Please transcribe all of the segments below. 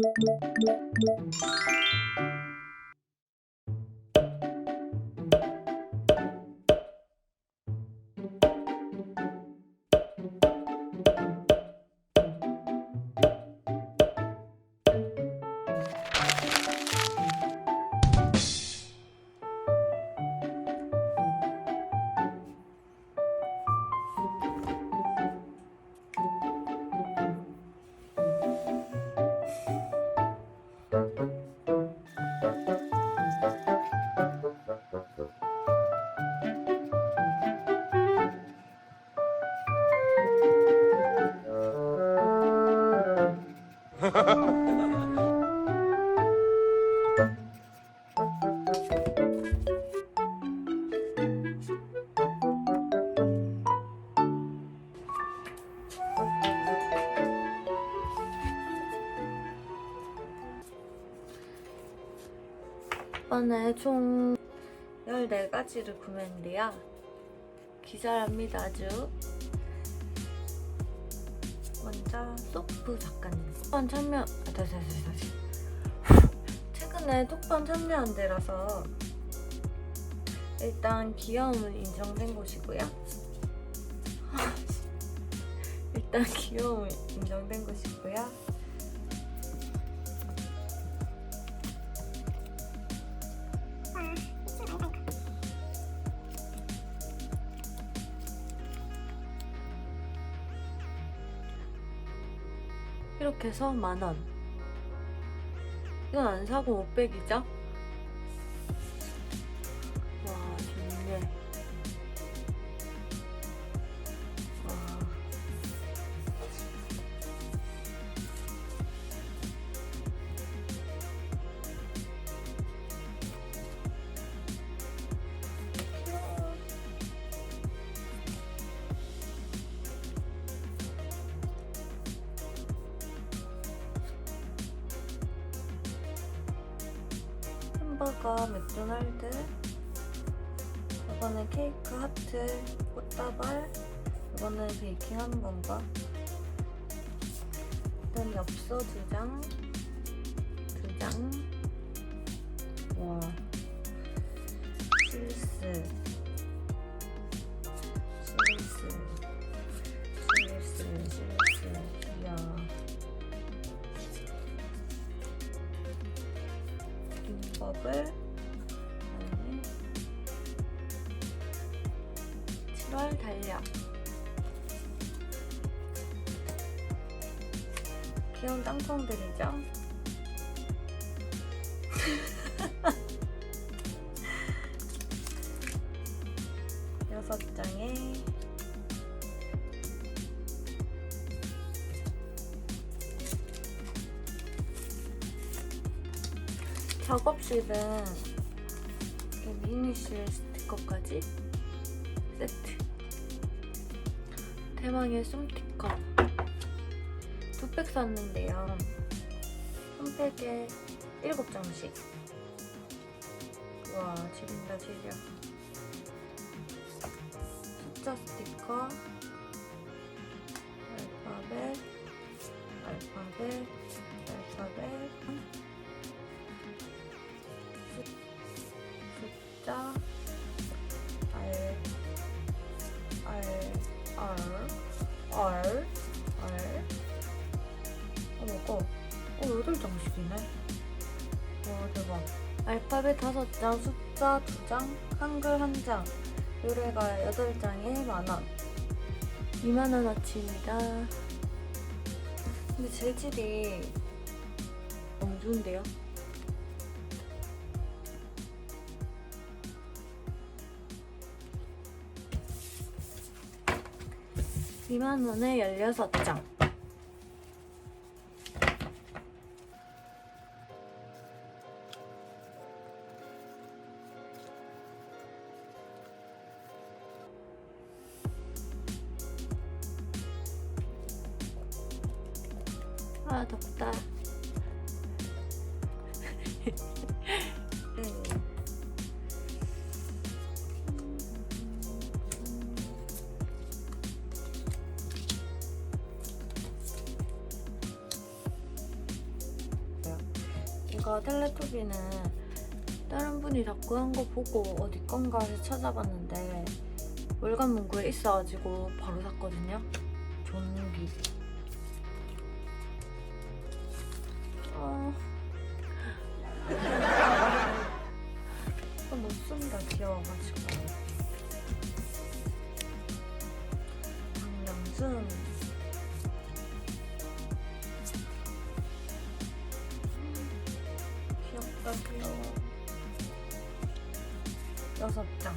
Música 이번에 총 14가지를 구매했는데요. 기절합니다, 아주. 먼저 소프 작가님. 톡방 참여, 아, 다시, 다시, 다시. 최근에 톡방 참여한 데라서 일단 귀여움은 인정된 곳이고요. 일단 귀여움은 인정된 곳이고요. 이렇게 해서 만원. 이건 안 사고 500이죠? 햄버거 맥도날드 이거는 케이크 하트 꽃다발 이거는 베이킹하는 건가 일단 엽서 두 장 두 장 와 실스 실스 그다음에 7월 달력 귀여운 땅콩들이죠? 여섯 장에 작업실은 미니실 스티커까지 세트. 대망의 솜티커. 두 팩 샀는데요. 한 팩에 일곱 장씩. 와 지린다 지려. 숫자 스티커. 알파벳 알파벳 알파벳 자 R R R R R 어머 이거 어 여덟 장씩이네. 와 대박. 알파벳 다섯 장 숫자 두 장 한글 한 장. 요래가 여덟 장에 만원 2만원어치입니다. 근데 재질이 너무 좋은데요? 이만 원에 16장. 아, 덥다. 제가 텔레토비는 다른 분이 자꾸 한 거 보고 어디 건가 해서 찾아봤는데 월간 문구에 있어가지고 바로 샀거든요. 좀비. 어. 이거 못 쓴다 귀여워가지고. 여섯 장.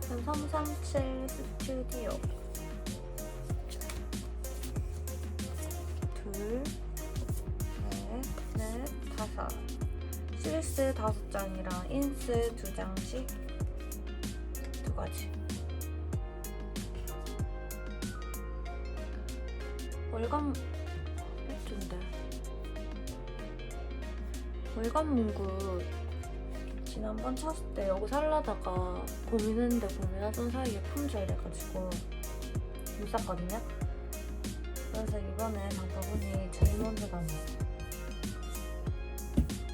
전337 스튜디오. 둘, 셋, 넷, 다섯. 실스 다섯 장이랑 인스 두 장씩 두 가지 월간 맥주인데 월간 문구 지난번 샀을 때 여기 살라다가 고민했는데 고민하던 사이에 품절돼가지고 못 샀거든요. 그래서 이번에 장바구니 제일 먼저 가는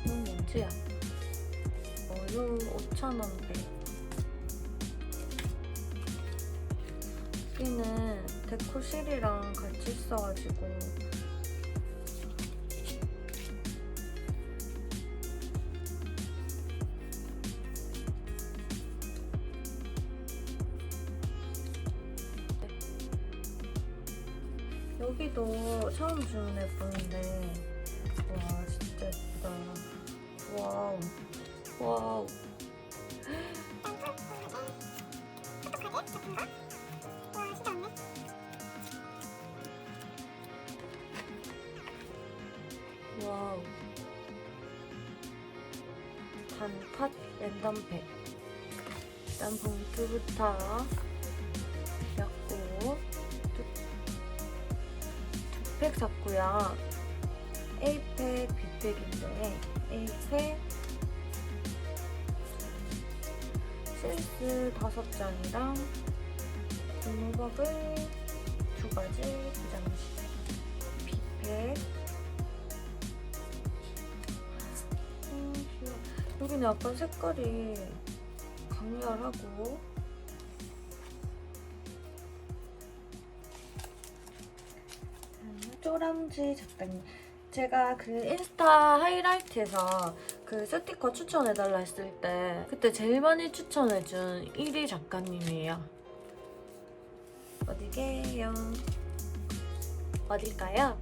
이건 뭔지야? 어유 5,000원대 여기는 데코실이랑 같이 있어가지고. 여기도 처음 주문해 보는데 와 진짜 예쁘다. 와우. 와우 와우 단팥 랜덤팩 일단 봉투부터 였고 팩 샀고요. A팩, B팩인데 A팩 실스 다섯 장이랑 고무버블 두 가지 두 장씩 B팩 여기는 약간 색깔이 강렬하고 쪼람지 작가님. 제가 그 인스타 하이라이트에서 그 스티커 추천해달라 했을 때 그때 제일 많이 추천해준 1위 작가님이에요. 어디게요? 어딜까요?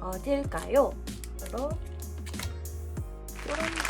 어딜까요? 바로 쪼람지.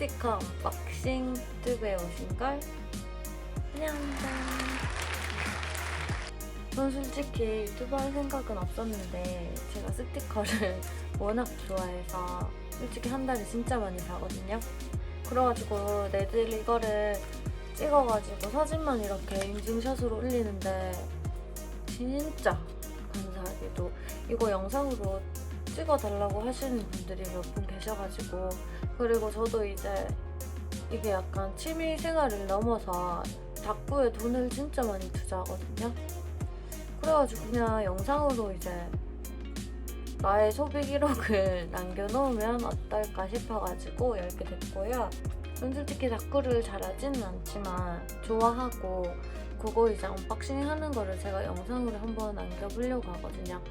스티커 언박싱 유튜브에 오신걸 환영합니다. 전 솔직히 유튜브 할 생각은 없었는데 제가 스티커를 워낙 좋아해서 솔직히 한 달에 진짜 많이 사거든요. 그래가지고 내들 이거를 찍어가지고 사진만 이렇게 인증샷으로 올리는데 진짜 감사하게도 이거 영상으로 찍어달라고 하시는 분들이 몇 분 계셔가지고 그리고 저도 이제 이게 약간 취미 생활을 넘어서 닭구에 돈을 진짜 많이 투자하거든요. 그래가지고 그냥 영상으로 이제 나의 소비 기록을 남겨놓으면 어떨까 싶어가지고 열게 됐고요. 전 솔직히 닭구를 잘하지는 않지만 좋아하고 그거 이제 언박싱 하는 거를 제가 영상으로 한번 남겨보려고 하거든요.